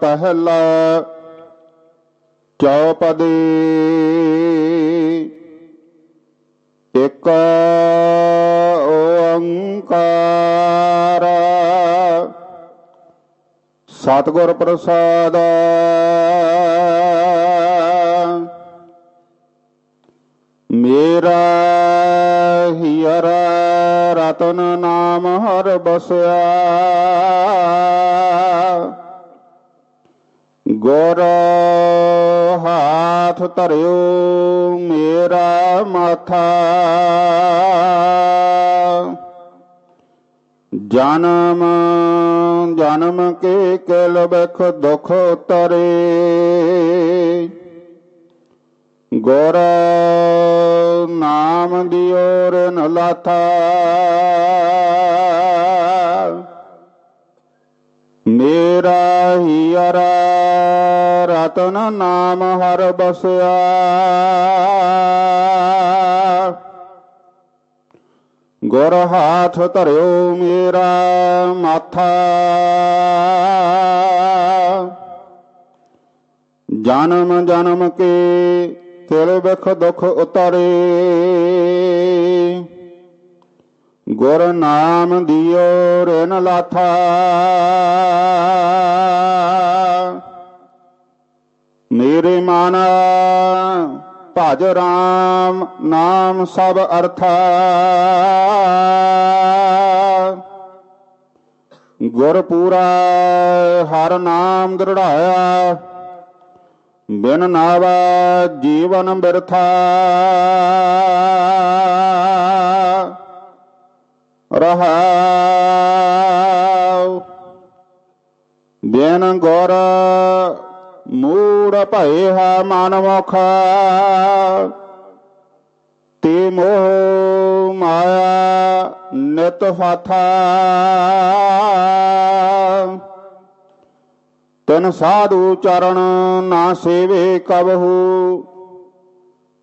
ਪਹਿਲਾ ਚੌਪਦੀ ਇੱਕ ਓੰਕਾਰ ਸਤਿਗੁਰ ਪ੍ਰਸਾਦ ਮੇਰਾ ਹੀਰ ਰਤਨ ਨਾਮ ਹਰ ਬਸਿਆ। ਗੁਰ ਹਾਥ ਧਰਿਓ, ਮੇਰਾ ਮਾਥਾ। ਜਨਮ ਜਨਮ ਕੇ ਕਲ ਬਖ ਦੁਖ ਤਰੇ। ਗੁਰ ਨਾਮ ਦੀ ਰਨ ਲਾਥਾ ਮੇਰਾ ਹੀਰ ਰਤਨ ਨਾਮ ਹਰ ਬਸਿਆ। ਗੁਰ ਹਾਥ ਧਰਿਓ ਮੇਰਾ ਮਾਥਾ। ਜਨਮ ਜਨਮ ਕੇ ਕਿਲ ਬਿਖ ਦੁਖ ਉਤਰੇ। ਗੁਰ ਨਾਮ ਦਿਓ ਰਨ ਲਾਥਾ। ਮੇਰੇ ਮਨ, ਭਜ ਰਾਮ ਨਾਮ ਸਭ ਅਰਥਾ। ਗੁਰ ਪੂਰਾ ਹਰ ਨਾਮ ਦ੍ਰਿੜਾਇਆ। ਬਿਨ ਨਾਵਾ ਜੀਵਨ ਬਿਰਥਾ। ਰਹਾਉ। ਬਿਨ ਗੁਰ ਮੂੜ ਭਏ ਹੈ ਮਨ ਮੁਖ। ਤੇ ਮੋਹ ਮਾਇਆ ਨਿਤ ਫਾਥਾ ਤਨ ਸਾਧੂ ਚਰਨ ਨਾ ਸੇਵੇ ਕਬਹੂ।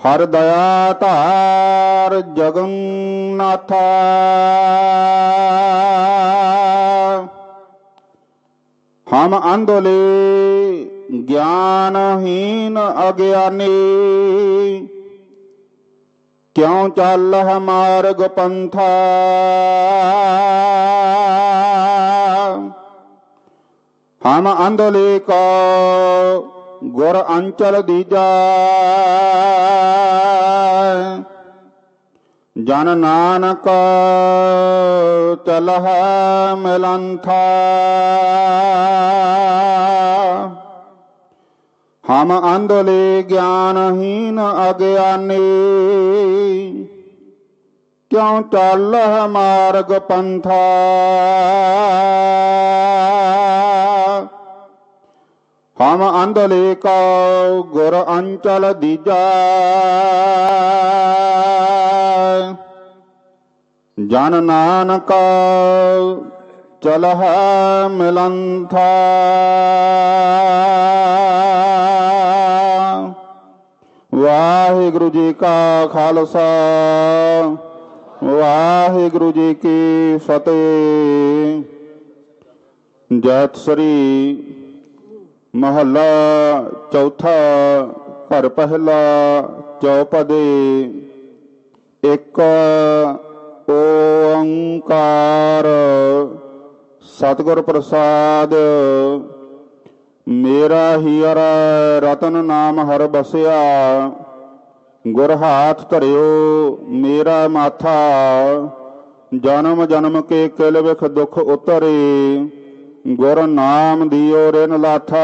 ਹਰ ਦਇਆ ਧਾਰ ਜਗਨਨਾਥਾ। ਹਮ ਅੰਧਲੇ ਗਿਆਨਹੀਨ ਅਗਿਆਨੀ। ਕਿਉ ਚੱਲ ਹਮਾਰਗ ਪੰਥਾ? ਹਮ ਅੰਧਲੇ ਕੋ ਗੁਰ ਅੰਚਲ ਦੀਜਾ। ਜਨ ਨਾਨਕ ਚਲਹ ਮਿਲੰਥਾ। ਹਮ ਅੰਧਲੇ ਗਿਆਨਹੀਨ ਅਗਿਆਨੀ। ਕਿਉ ਚੱਲਹ ਮਾਰਗ ਪੰਥਾ। ਹਮ ਅੰਧਲੇ ਕੋ ਗੁਰ ਅੰਚਲ ਦੀਜਾ। ਜਨ ਨਾਨਕ ਚਲਹ ਮਿਲੰਥਾ। ਵਾਹਿਗੁਰੂ ਜੀ ਕਾ ਖਾਲਸਾ, ਵਾਹਿਗੁਰੂ ਜੀ ਕੀ ਫਤਿਹ। ਜੈਤ ਸ੍ਰੀ ਮਹੱਲਾ ਚੌਥਾ ਘਰ ਪਹਿਲਾ ਚੌਪਦੇ, ਇੱਕ ਓੰਕਾਰ। ਸਤਿਗੁਰ ਪ੍ਰਸਾਦ, ਮੇਰਾ ਹੀਰ ਰਤਨ ਨਾਮ ਹਰ ਬਸਿਆ। ਗੁਰ ਹਾਥ ਧਰਿਓ, ਮੇਰਾ ਮਾਥਾ। ਜਨਮ ਜਨਮ ਕੇ ਕਿਲ ਵਿਖ ਦੁਖ ਉਤਰੇ। ਗੁਰ ਨਾਮ ਦਿਓ ਰਿਨ ਲਾਥਾ।